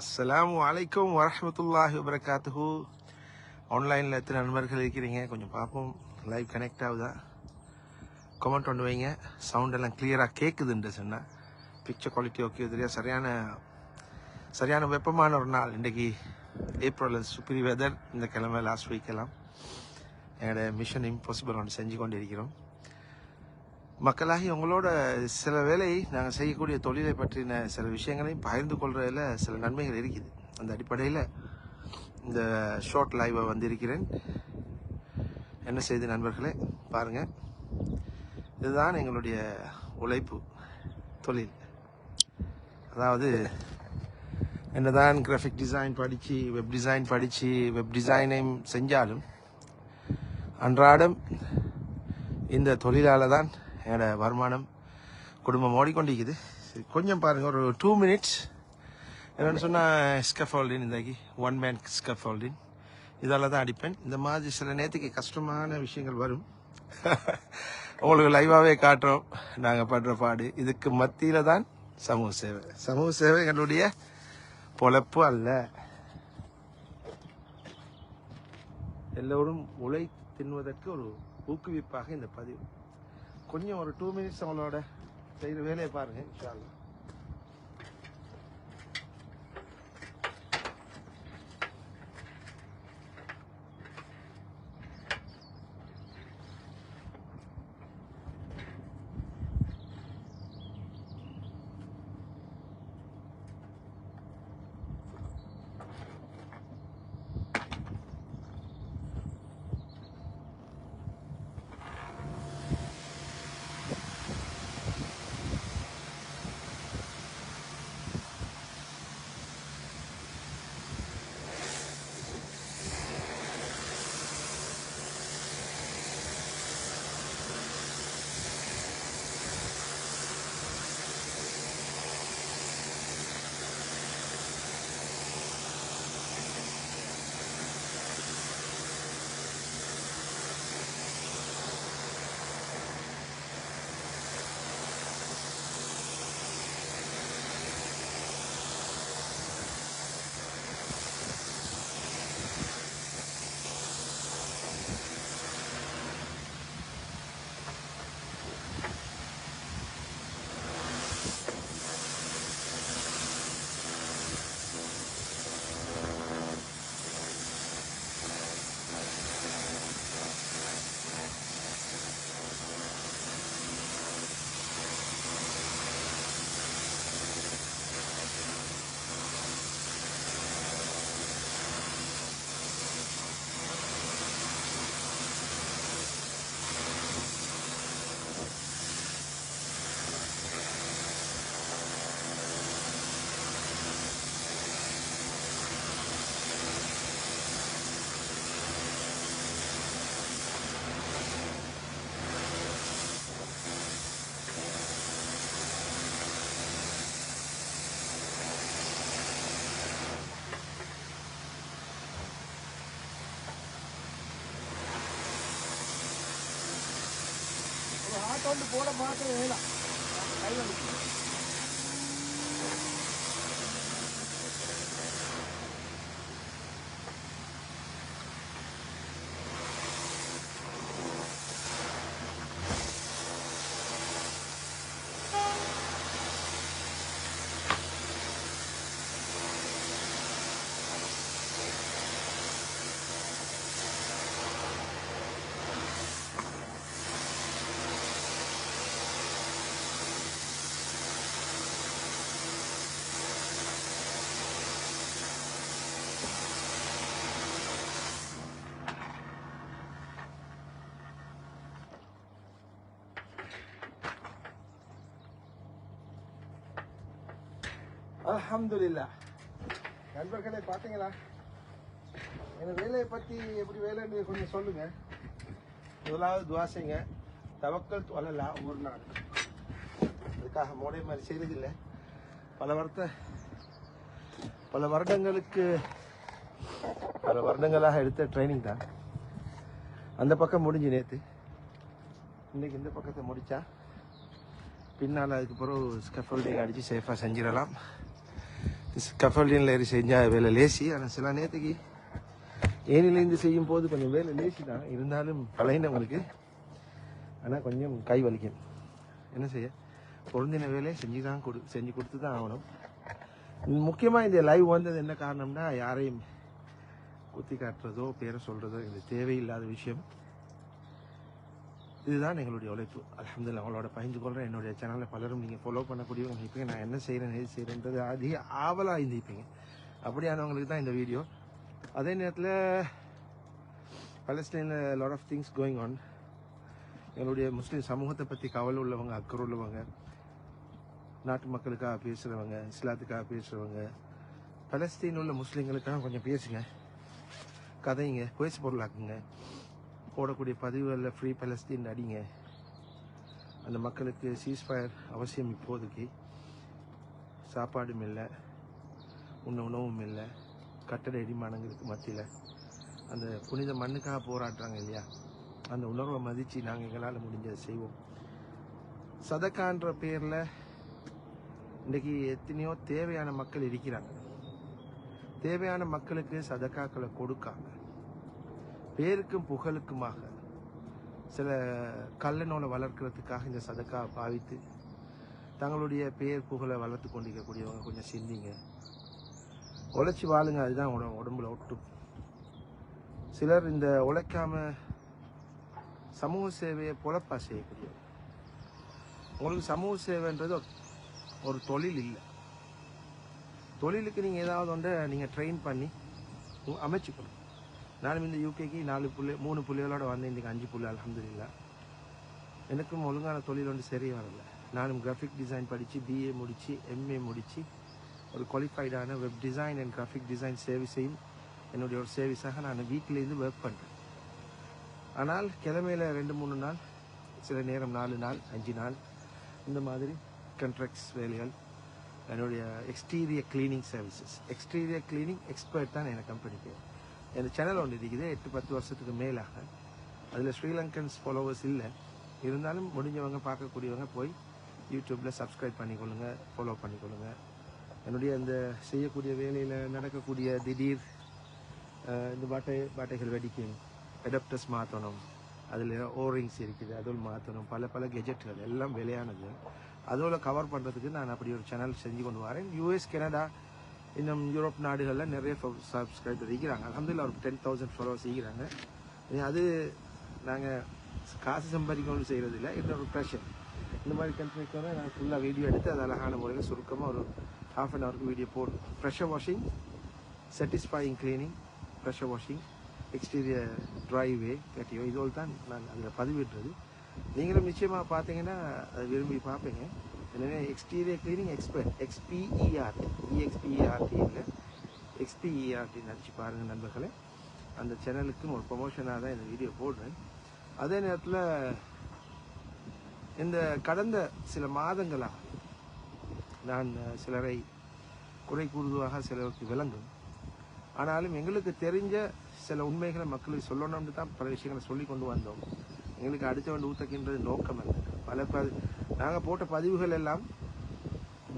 அஸ்லாம் வலைக்கம் வரமத்துல்லாஹி வபரகாத்துஹு. ஆன்லைனில் எத்தனை நண்பர்கள் இருக்கிறீங்க? கொஞ்சம் பார்ப்போம். லைவ் கனெக்ட் ஆகுதா? கமெண்ட் ஒன்று வைங்க. சவுண்ட் எல்லாம் கிளியராக கேட்குதுன்ற சொன்ன பிக்சர் குவாலிட்டி ஓகே தெரியாது சரியான சரியான வெப்பமான ஒரு நாள். இன்றைக்கி ஏப்ரல் சுப்ரி வெதர் இந்த கிழமை லாஸ்ட் வீக்கெல்லாம் என்னோட மிஷன் இம்பாசிபிள் ஒன்று செஞ்சு கொண்டு இருக்கிறோம் மக்களாகி உங்களோட சில வேலை நாங்கள் செய்யக்கூடிய தொழிலை பற்றின சில விஷயங்களையும் பகிர்ந்து கொள்றதில் சில நன்மைகள் இருக்குது. அந்த அடிப்படையில் இந்த ஷார்ட் லைவை வந்திருக்கிறேன். என்ன செய்து நண்பர்களே பாருங்கள் இதுதான் எங்களுடைய உழைப்பு தொழில். அதாவது என்னதான் கிராஃபிக் டிசைன் படித்து வெப் டிசைன் படித்து வெப் டிசைனையும் செஞ்சாலும் அன்றாடம் இந்த தொழிலால் தான் என்னோட வருமானம் குடும்பம் ஓடிக்கொண்டிருக்குது. சரி, கொஞ்சம் பாருங்கள் ஒரு டூ மினிட்ஸ் என்னென்னு சொன்னால் ஸ்கஃபோல்டின் இந்தாக்கி ஒன் மேன் ஸ்கஃபோல்டின் இதால் தான் அடிப்பேன். இந்த மாதிரி சில நேரத்துக்கு கஷ்டமான விஷயங்கள் வரும். உங்களுக்கு லைவாகவே காட்டுறோம். நாங்கள் படுற பாடு. இதுக்கு மத்தியில் தான் சமூக சேவை. சமூக சேவை எங்களுடைய பொழப்பு அல்ல. எல்லோரும் உழை தின்வதற்கு ஒரு ஊக்குவிப்பாக இந்த பதிவு. கொஞ்சம் ஒரு டூ மினிட்ஸ் அவங்களோட செய்கிற வேலையை பாருங்கள் இன்ஷா அல்லாஹ். போட மாட்டேன் வேணாம் கை வலிக்கு. நண்பர்களே பார்த்தீங்களா என் வேலையை பற்றி எப்படி வேலைன்னு கொஞ்சம் சொல்லுங்க. முதலாவது துவாசைங்க தவக்கல் தொழலா ஒரு நாள். அதுக்காக மோடை மாதிரி செய்யறதில்லை பல வருத்த பல வருடங்களுக்கு பல வருடங்களாக எடுத்த ட்ரைனிங் தான். அந்த பக்கம் முடிஞ்சு நேற்று இன்னைக்கு இந்த பக்கத்தை முடித்தா பின்னால் அதுக்கு பிறகு ஸ்கஃபோல்டிங் அடித்து சேஃபாக செஞ்சிடலாம். ஸ்கஃபல்டியனில் ஏறி செஞ்சால் வேலை லேசி ஆனால் சில நேரத்துக்கு ஏனிலேருந்து செய்யும் போது கொஞ்சம் வேலை லேசி தான். இருந்தாலும் பழையினவங்களுக்கு ஆனால் கொஞ்சம் கை வலிக்கும். என்ன செய்ய? பொருந்தின வேலையை செஞ்சு தான் கொடு செஞ்சு கொடுத்து தான் ஆகணும். முக்கியமாக இந்த லைவ் வந்தது என்ன காரணம்னா யாரையும் குத்தி காட்டுறதோ பேரை சொல்கிறதோ இது தேவையில்லாத விஷயம். இதுதான் எங்களுடைய உழைப்பு. அலமதுல்ல அவங்களோட பகிர்ந்து கொள்கிறேன் என்னுடைய சேனலில் பலரும் நீங்கள் ஃபாலோ பண்ணக்கூடியவங்க இருப்பீங்க. நான் என்ன செய்கிறேன் எது செய்கிறேன்றது அதிக ஆவலாக இருந்திருப்பீங்க. அப்படியானவங்களுக்கு தான் இந்த வீடியோ அதே நேரத்தில் பலஸ்டைனில் lot of things going on எங்களுடைய முஸ்லீம் சமூகத்தை பற்றி கவலை உள்ளவங்க அக்கறை உள்ளவங்க நாட்டு மக்களுக்காக பேசுகிறவங்க இஸ்லாத்துக்காக பேசுகிறவங்க பலஸ்தீன் உள்ள முஸ்லீம்களுக்காக கொஞ்சம் பேசுங்க. கதைங்க பேசு பொருளாக்குங்க போடக்கூடிய பதிவுகளில் ஃப்ரீ பலஸ்தீன் அடிங்க. அந்த மக்களுக்கு சீஸ்ஃபயர் அவசியம் இப்போதைக்கு. சாப்பாடும் இல்லை உண்ண உணவும் இல்லை கட்டட இடிமானங்களுக்கு மத்தியில். அந்த புனித மண்ணுக்காக போராடுறாங்க இல்லையா? அந்த உணர்வை மதித்து நாங்கள் எங்களால் முடிஞ்சதை செய்வோம். சதக்கான்ற பேரில் இன்றைக்கி எத்தனையோ தேவையான மக்கள் இருக்கிறாங்க. தேவையான மக்களுக்கு சதக்காக்களை கொடுக்காம பேருக்கும் புகழுக்குமாக சில கல்லணோலை வளர்க்குறதுக்காக இந்த சதக்கா பாவித்து தங்களுடைய பேர் புகழை வளர்த்து கொண்டிருக்கக்கூடியவங்க கொஞ்சம் சிந்திங்க. உழைச்சி வாழுங்க அதுதான் உட- உடம்புல ஒட்டும். சிலர் இந்த உழைக்காம சமூக சேவையை பொழப்பா செய்யக்கூடியவங்க உங்களுக்கு சமூக சேவைன்றது ஒரு- தொழில் இல்லை. தொழிலுக்கு நீங்கள் ஏதாவது ஒன்றை நீங்கள் ட்ரெயின் பண்ணி அமைச்சுக்கணும். நானும் இந்த யூகேக்கு நாலு புள்ளி மூணு புள்ளிகளோட வந்தேன். இன்றைக்கி அஞ்சு புள்ளி அலமதுல்லா எனக்கும் ஒழுங்கான தொழில் ஒன்று சரி வரல. நானும் கிராஃபிக் டிசைன் படித்து பிஏ முடித்து எம்ஏ முடித்து ஒரு குவாலிஃபைடான web design and graphic design சர்வீஸையும் என்னுடைய ஒரு சர்வீஸாக நான் வீட்டிலேருந்து ஒர்க் பண்ணுறேன் ஆனால் கிழமையில் ரெண்டு மூணு நாள் சில நேரம் நாலு நாள் அஞ்சு நாள் இந்த மாதிரி கண்ட்ராக்ட்ஸ் வேலைகள் என்னுடைய exterior cleaning services exterior cleaning expert தான் என் கம்பெனிக்கு இந்த சேனல் ஒன்று இருக்குது எட்டு பத்து வருஷத்துக்கு மேலாக. அதில் ஸ்ரீலங்கன்ஸ் ஃபாலோவர்ஸ் இல்லை. இருந்தாலும் முடிஞ்சவங்க பார்க்கக்கூடியவங்க போய் யூடியூப்பில் சப்ஸ்கிரைப் பண்ணிக்கொள்ளுங்கள் ஃபாலோ பண்ணிக்கொள்ளுங்கள் என்னுடைய அந்த செய்யக்கூடிய வேலையில் நடக்கக்கூடிய திடீர் இந்த பாட்டை பாட்டைகள் வெடிக்கும். அடாப்டர்ஸ் மாற்றணும் அதில் ஓரிங்ஸ் இருக்குது அதுவும் மாற்றணும் பல பல கெஜெட்டுகள் எல்லாம் விலையானது. அதோட கவர் பண்ணுறதுக்கு நான் அப்படி ஒரு சேனல் செஞ்சு கொண்டு வரேன். யூஎஸ் கனடா இன்னும் யூரோப் நாடுகளில் நிறைய சப்ஸ்கிரைபர் இருக்கிறாங்க. அலமதுல்ல ஒரு டென் தௌசண்ட் ஃபாலோவர்ஸ் இருக்கிறாங்க. அது நாங்கள் காசு சம்பாதிக்கணும்னு செய்கிறது இல்லை. இந்த ஒரு ப்ரெஷர் இந்த மாதிரி கண்ட்ரிக்கு நான் ஃபுல்லாக வீடியோ எடுத்து அது அழகான முறையில் சுருக்கமாக ஒரு ஹாஃப் அன் ஹவருக்கு வீடியோ போடும் pressure washing satisfying cleaning pressure washing exterior driveway கட்டியோ இதோடு தான் நான் அதில் பதிவிடுறது. நீங்களும் நிச்சயமாக பார்த்தீங்கன்னா அதை விரும்பி பார்ப்பீங்க எனவே exterior cleaning expert X P E R T E X P E R T இல்லை X P E R T நினச்சி பாருங்கள் நண்பர்களே. அந்த சேனலுக்கும் ஒரு ப்ரொமோஷனாக தான் இந்த வீடியோ போடுறேன். அதே நேரத்தில் இந்த கடந்த சில மாதங்களாக நான் சிலரை குறை கூறுதுவாக சிலருக்கு விளங்கும். ஆனாலும் எங்களுக்கு தெரிஞ்ச சில உண்மைகளை மக்களுக்கு சொல்லணும்னு தான் பல விஷயங்களை சொல்லி கொண்டு வந்தோம். எங்களுக்கு அடுத்தவன் ஊத்தக்கின்றது நோக்கம் அல்ல பல நாங்கள் போட்ட பதிவுகள் எல்லாம்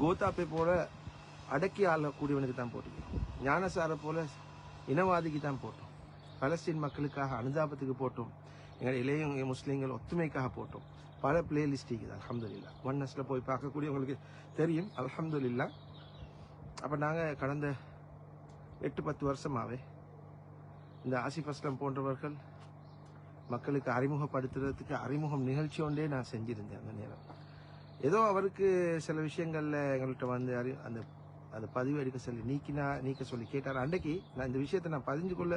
கோதாப்பை போல அடக்கி ஆளக்கூடியவனுக்கு தான் போட்டிருக்கோம் ஞானசாரை போல இனவாதிக்கு தான் போட்டோம். பலஸ்தீன் மக்களுக்காக அனுதாபத்துக்கு போட்டோம். எங்கள் இளைய முஸ்லீம்கள் ஒத்துமைக்காக போட்டோம். பல பிளேலிஸ்டிக்கு தான் அலமதுல்லா ஒன்னஸில் போய் பார்க்கக்கூடியவங்களுக்கு தெரியும் அலமதுல்லா அப்போ நாங்கள் கடந்த எட்டு பத்து வருஷமாகவே இந்த ஆசிஃப் அஸ்லம் போன்றவர்கள் மக்களுக்கு அறிமுகப்படுத்துறதுக்கு அறிமுகம் நிகழ்ச்சி ஒன்றே நான் செஞ்சிருந்தேன் அந்த நேரம். ஏதோ அவருக்கு சில விஷயங்கள்ல எங்கள்கிட்ட வந்து அறி அந்த அந்த பதிவு எடுக்க சொல்லி நீக்கினா நீக்க சொல்லி கேட்டார். அன்றைக்கு நான் இந்த விஷயத்தை நான் பதிஞ்சு கொள்ள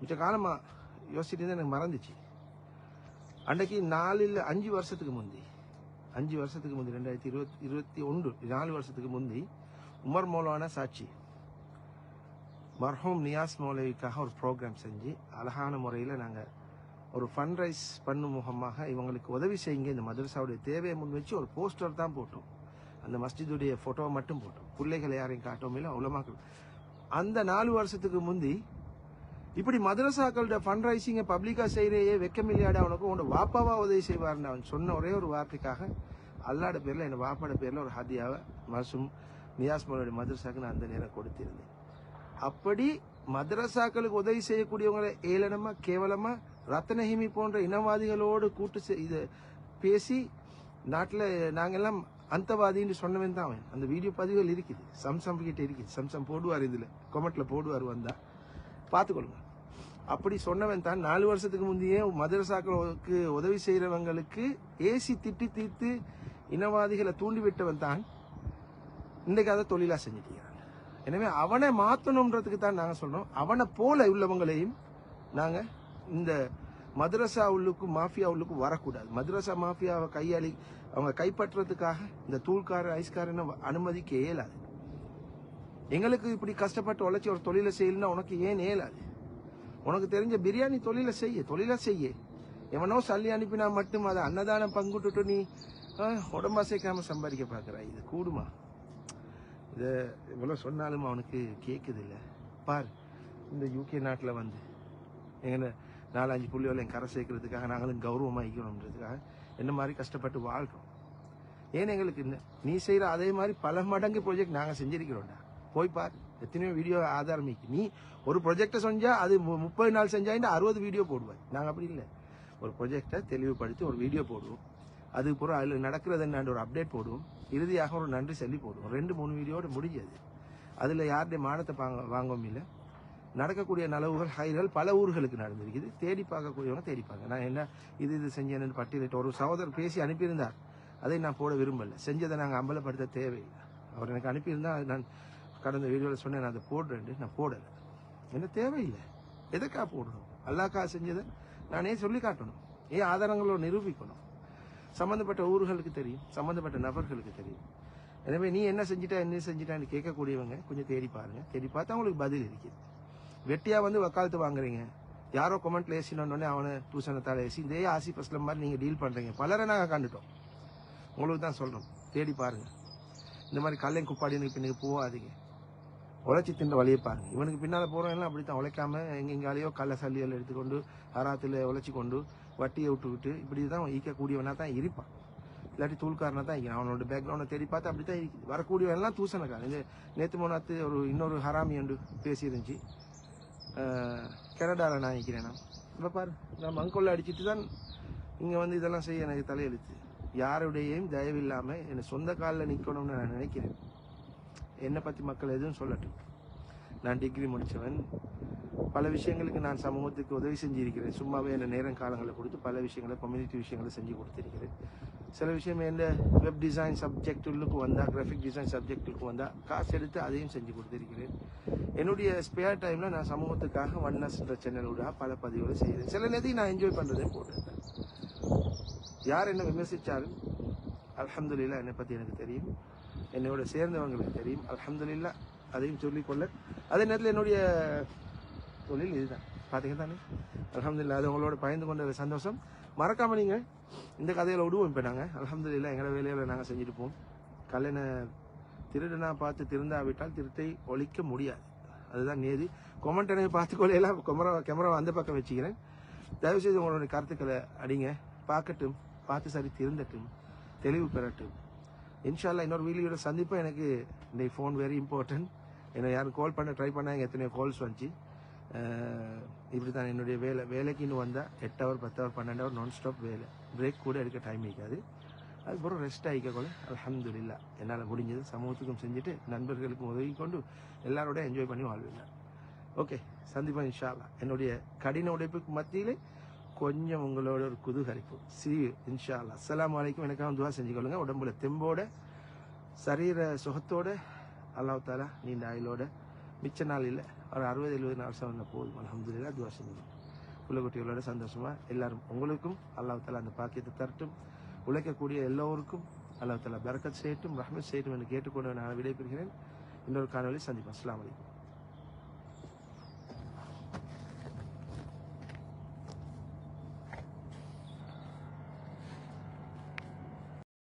மிச்ச காலமாக யோசிச்சுட்டு இருந்தேன், எனக்கு மறந்துச்சு. அன்றைக்கு நாலில் அஞ்சு வருஷத்துக்கு முந்தி அஞ்சு வருஷத்துக்கு முந்தி ரெண்டாயிரத்தி இருபத்தி இருபத்தி ஒன்று நாலு வருஷத்துக்கு முந்தி உமர் மௌலான சாட்சி மர்ஹூம் நியாஸ் மௌலவிக்காக ஒரு ப்ரோக்ராம் செஞ்சு அழகான முறையில் நாங்கள் ஒரு ஃபண்ட் ரைஸ் பண்ணும் முகமாக இவங்களுக்கு உதவி செய்யுங்க. இந்த மதரசாவுடைய தேவையை முன் வச்சு ஒரு போஸ்டர் தான் போட்டோம். அந்த மஸ்ஜிதுடைய ஃபோட்டோவை மட்டும் போட்டோம். பிள்ளைகளை யாரையும் காட்டவும் இல்லை உலமாக்கள். அந்த நாலு வருஷத்துக்கு முந்தி இப்படி மதரசாக்கள்கிட்ட ஃபண்ட் ரைசிங்கை பப்ளிக்காக செய்கிறையே வெக்கமில்லையாட அவனுக்கு உன்னோட வாப்பாவா உதவி செய்வார்னு அவன் சொன்ன ஒரே ஒரு வார்த்தைக்காக அல்லாட பேரில் என் வாப்பாட பேரில் ஒரு ஹதியாவை மசும் நியாஸ் மௌலவி மதரசாக்கு நான் அந்த நேரம் கொடுத்திருந்தேன். அப்படி மதரசாக்களுக்கு உதவி செய்யக்கூடியவங்களை ஏளனமாக கேவலமாக ரத்னஹிமி போன்ற இனவாதிகளோடு கூட்டு இது பேசி நாட்டில் நாங்கெல்லாம் அந்தவாதின்னு சொன்னவன் தான் அவன். அந்த வீடியோ பதிவுகள் இருக்குது. சம்சம் கிட்ட இருக்குது. சம்சம் போடுவார் இதில். கொமெண்ட்டில் போடுவார் வந்தால் பார்த்துக்கொள்ளுங்க. அப்படி சொன்னவன் தான் நாலு வருஷத்துக்கு முந்தையே மதரசாக்களுக்கு உதவி செய்கிறவங்களுக்கு ஏசி திட்டி தீர்த்து இனவாதிகளை தூண்டிவிட்டவன் தான் இன்றைக்கு அதை தொழிலாக செஞ்சுட்டு எனவே அவனை மாற்றணுன்றதுக்கு தான் நாங்கள் சொல்கிறோம் அவனை போல உள்ளவங்களையும் நாங்கள் இந்த மதரசா உள்ளுக்கும் மாஃபியா உள்ளுக்கும் வரக்கூடாது. மதரசா மாஃபியாவை கையாளி அவங்க கைப்பற்றுறதுக்காக இந்த தூள்கார ஐஸ்காரனை அனுமதிக்க இயலாது. எங்களுக்கு இப்படி கஷ்டப்பட்டு உழைச்சி ஒரு தொழிலை செய்யலன்னா உனக்கு ஏன் இயலாது? உனக்கு தெரிஞ்ச பிரியாணி தொழிலை செய்ய தொழிலை செய்ய. எவனோ சல்லி அனுப்பினா மட்டும் அதை அன்னதானம் பங்குட்டுட்டு நீ உடம்பா சேர்க்காம சம்பாதிக்க பார்க்குற. இது கூடுமா? இதை இவ்வளோ சொன்னாலும் அவனுக்கு கேட்குது இல்லை. பார் இந்த யூகே நாட்டில் வந்து எங்களை நாலஞ்சு புள்ளியோல கரை சேர்க்கறதுக்காக நாங்களும் கௌரவமாக இருக்கணுன்றதுக்காக என்ன மாதிரி கஷ்டப்பட்டு வாழ்கிறோம் ஏன் எங்களுக்கு இந்த நீ செய்கிற அதே மாதிரி பல மடங்கு ப்ராஜெக்ட் நாங்கள் செஞ்சிருக்கிறோம்டா. போய் பார். எத்தனையோ வீடியோ ஆதாரம் நீ ஒரு ப்ரொஜெக்டை செஞ்சால் அது மு- முப்பது நாள் செஞ்சாயின்னு அறுபது வீடியோ போடுவார் நாங்கள் அப்படி இல்லை. ஒரு ப்ரொஜெக்டை தெளிவுபடுத்தி ஒரு வீடியோ போடுவோம். அதுக்கு பூரா அதில் நடக்கிறது என்னான்னு ஒரு அப்டேட் போடுவோம். இறுதியாக ஒரு நன்றி சொல்லி போடுவோம். ரெண்டு மூணு வீடியோட முடிஞ்சது. அதில் யாருடைய மானத்தை வாங்க வாங்கவும் இல்லை. நடக்கக்கூடிய நலவுகள் ஹைர்கள் பல ஊர்களுக்கு நடந்திருக்குது. தேடி பார்க்கக்கூடியவங்க தேடி பார்க்க நான் என்ன இது இது செஞ்சேன்னு பட்டியலிட்டு ஒரு சகோதரர் பேசி அனுப்பியிருந்தார். அதை நான் போட விரும்பலை. செஞ்சதை நாங்கள் அம்பலப்படுத்த தேவையில்லை. அவர் எனக்கு அனுப்பியிருந்தால் அது நான் கடந்த வீடியோவில் சொன்னேன் நான் அதை போடுறேன் நான் போடலை. என்ன தேவையில்லை. எதுக்கா போடணும்? அல்லாக்கா செஞ்சதை நானே சொல்லி காட்டணும். ஏன் ஆதாரங்களோட நிரூபிக்கணும். சம்மந்தப்பட்ட ஊர்களுக்கு தெரியும். சம்மந்தப்பட்ட நபர்களுக்கு தெரியும். எனவே நீ என்ன செஞ்சிட்டா என்ன செஞ்சிட்டான்னு கேட்கக்கூடியவங்க கொஞ்சம் தேடி பாருங்க. தேடி பார்த்தா அவங்களுக்கு பதில் இருக்குது. வெட்டியா வந்து வக்காலத்து வாங்குறீங்க. யாரோ கொமெண்ட்ல ஏசினோடனே அவனை டியூஷனை ஏசி இதே ஆசிப் அஸ்லம் மாதிரி நீங்க டீல் பண்றீங்க. பலரை நாங்கள் கண்டுட்டோம். உங்களுக்கு தான் சொல்றோம். தேடி பாருங்க. இந்த மாதிரி கல்லையும் குப்பாடினுக்கு பின்னுக்கு நீங்க போகாதீங்க. உழைச்சி தின்ற வழியை பாருங்க. இவனுக்கு பின்னால் பின்னால அப்படி தான் உழைக்காம எங்கெங்காலேயோ கள்ள சல்லியல் எடுத்துக்கொண்டு அராத்தில் உழைச்சி கொண்டு வட்டியை விட்டுக்கிட்டு இப்படி தான் ஈக்கக்கூடியவனா தான் இருப்பான். இல்லாட்டி தூள்காரனா தான் இருக்கிறான் அவனோட பேக்ரவுண்டை தேடி பார்த்து அப்படி தான் இருக்குது வரக்கூடியவன் எல்லாம் தூசணக்காரன். இந்த நேற்று மோனாத்து ஒரு இன்னொரு ஹராமி என்று பேசியிருந்துச்சு. கனடாவில் நான் நிற்கிறேன் நான் இப்போ பாரு நான் மங்கொல்ல அடிச்சுட்டு தான் இங்கே வந்து இதெல்லாம் செய்ய எனக்கு தலையெழுத்து. யாருடையும் தயவு இல்லாமல் என்னை சொந்த காலில் நிற்கணும்னு நான் நினைக்கிறேன். என்னை பற்றி மக்கள் எதுவும் சொல்லட்டும். நான் டிகிரி முடித்தவன் பல விஷயங்களுக்கு நான் சமூகத்துக்கு உதவி செஞ்சிருக்கிறேன். சும்மாவே என்ன நேரம் காலங்களை கொடுத்து பல விஷயங்களை கம்யூனிட்டி விஷயங்களை செஞ்சு கொடுத்துருக்கிறேன். சில விஷயம் என்ன வெப் டிசைன் சப்ஜெக்டுக்கு வந்தால் கிராஃபிக் டிசைன் சப்ஜெக்டுக்கு வந்தால் காசு எடுத்து அதையும் செஞ்சு கொடுத்துருக்கிறேன். என்னுடைய ஸ்பேர் டைமில் நான் சமூகத்துக்காக ஒன்னஸ்ன்ற சேனலோட பல பதிவுகளை செய்கிறேன். சில நேரத்தையும் நான் என்ஜாய் பண்ணுறதே போட்டிருக்கேன் யார் என்ன விமர்சித்தாலும் அலமதுல்லா என்னை பற்றி எனக்கு தெரியும். என்னோட சேர்ந்தவங்களுக்கு தெரியும். அலமதுல்லா அதையும் சொல்லிக்கொள்ள. அதே நேரத்தில் என்னுடைய தொழில் இதுதான். பார்த்தீங்க தானே? அல்ஹம்துலில்லாஹ் அது உங்களோட பயந்து கொண்ட சந்தோஷம். மறக்காம நீங்கள் இந்த கதையில் விடுவோம் இப்போ நாங்கள் அலமதுல்லா எங்களோட வேலையில நாங்கள் செஞ்சுட்டு போவோம். கல்யாண திருடனா பார்த்து திருந்தாவிட்டால் திருட்டை ஒழிக்க முடியாது. அதுதான் நேதி. கொமெண்ட் எனக்கு பார்த்துக்கொள்ளையெல்லாம் கொமரா கேமரா அந்த பக்கம் வச்சுக்கிறேன். தயவுசெய்து உங்களுடைய கருத்துக்களை அடிங்க. பார்க்கட்டும். பார்த்து சரி திருந்தட்டும். தெளிவு பெறட்டும். இன்ஷால்லா இன்னொரு வீடியோட சந்திப்பேன் எனக்கு இன்னைக்கு ஃபோன் வெரி இம்பார்ட்டன்ட் என்னை யாரும் கால் பண்ண ட்ரை பண்ணாங்க எத்தனையோ கால்ஸ் வந்துச்சு. இப்படி தான் என்னுடைய வேலை. வேலைக்குன்னு வந்தால் எட்டு ஹவர் பத்து ஹவர் பன்னெண்டு ஹவர் நான் ஸ்டாப் வேலை. பிரேக் கூட எடுக்க டைம் இருக்காது. அதுக்கப்புறம் ரெஸ்ட் ஆகிக்கொள்ள அல்ஹம்துலில்லாஹ் என்னால் முடிஞ்சது சமூகத்துக்கும் செஞ்சுட்டு நண்பர்களுக்கும் உதவி கொண்டு எல்லாரோட என்ஜாய் பண்ணி வாழ்வில்லை ஓகே சந்திப்பா இன்ஷால்லா என்னுடைய கடின உடைப்புக்கு மத்தியிலே கொஞ்சம் உங்களோட ஒரு குதூகரிப்பு சி இன்ஷால்லா அஸ்லாம் வலைக்கும் எனக்காக துவா செஞ்சுக்கொள்ளுங்க உடம்புல தெம்போட சரீர சுகத்தோட அல்லாஹ் தாலா நீண்ட ஆயுளோட மிச்ச நாள் இல்லை ஒரு அறுபது எழுபது நாள் சொன்ன போதும். அலமதுல்லா துவா செஞ்சுக்கணும் குட்டிகளோட சந்தோஷமாக எல்லாரும் உங்களுக்கும் அல்லாஹ் அந்த பாக்கியத்தை தரட்டும். உழைக்கக்கூடிய எல்லோருக்கும் அல்லாஹ் பரக்கத் செய்யட்டும் ரஹ்மத் செய்யட்டும் என்று கேட்டுக்கொண்டு நான் விடைபெறுகிறேன். இன்னொரு காணொலி சந்திப்போம். அஸ்லாம் வலைக்கம்